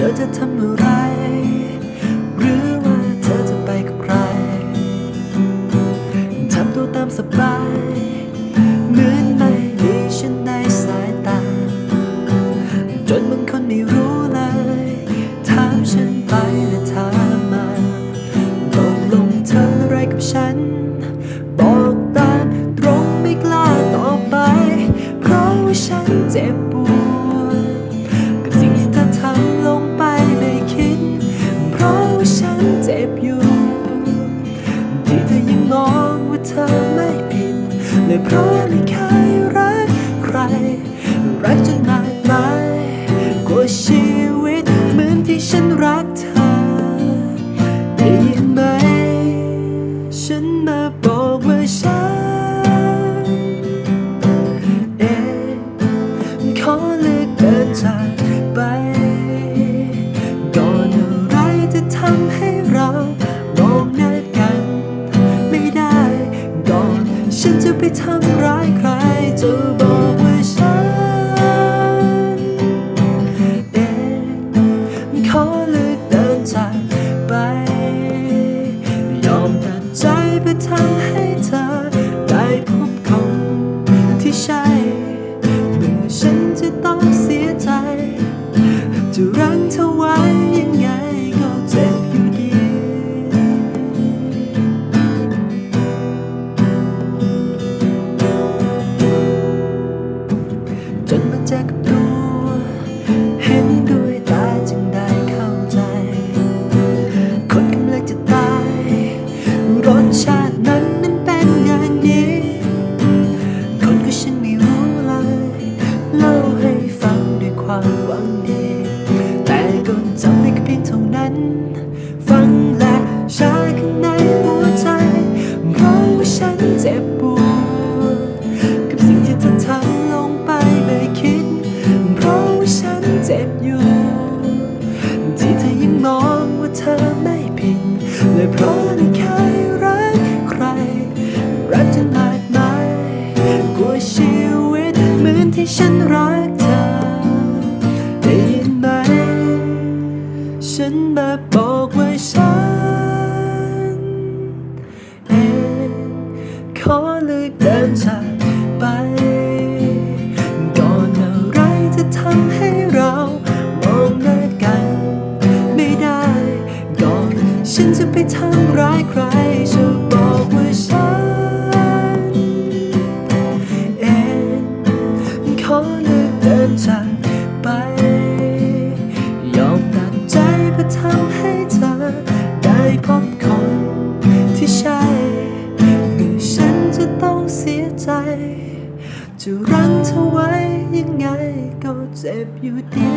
ธอจะทำอะไร เธอไม่ผิดเลยเพราะไม่เคยรักใคร รักจนมากมายกว่าชีวิตเหมือนที่ฉันรักเธอได้ยินไหม ฉันจะไปทำร้ายใครจะบอกว่าฉันเองขอเลือกเดินจากไป ยอมตัดใจเพื่อทำให้เธอได้พบคนที่ใช่เมื่อฉันจะต้องเสียใจจะรั้ง ชาตินั้นนั้นเป็นอย่างนี้ คนก็ฉันไม่รู้เลยเล่าให้ฟังด้วยความหวังดี แต่ก็จำได้แค่เพียงเท่านั้น ฟังและชาข้างในหัวใจเพราะว่าฉันเจ็บปวดกับสิ่งที่เธอทำลงไปไม่คิด เพราะว่าฉันเจ็บอยู่ ที่เธอยังมองว่าเธอไม่ผิดเลยเพราะไม่เคย อเลยเดินจากไป ก่อนอะไรจะทำให้เรามองหน้ากัน ไม่ได้ ก่อนฉันจะไปทำร้ายใครจะบอกว่าฉัน จะรั้งเธอไว้ยังไงก็เจ็บอยู่ดี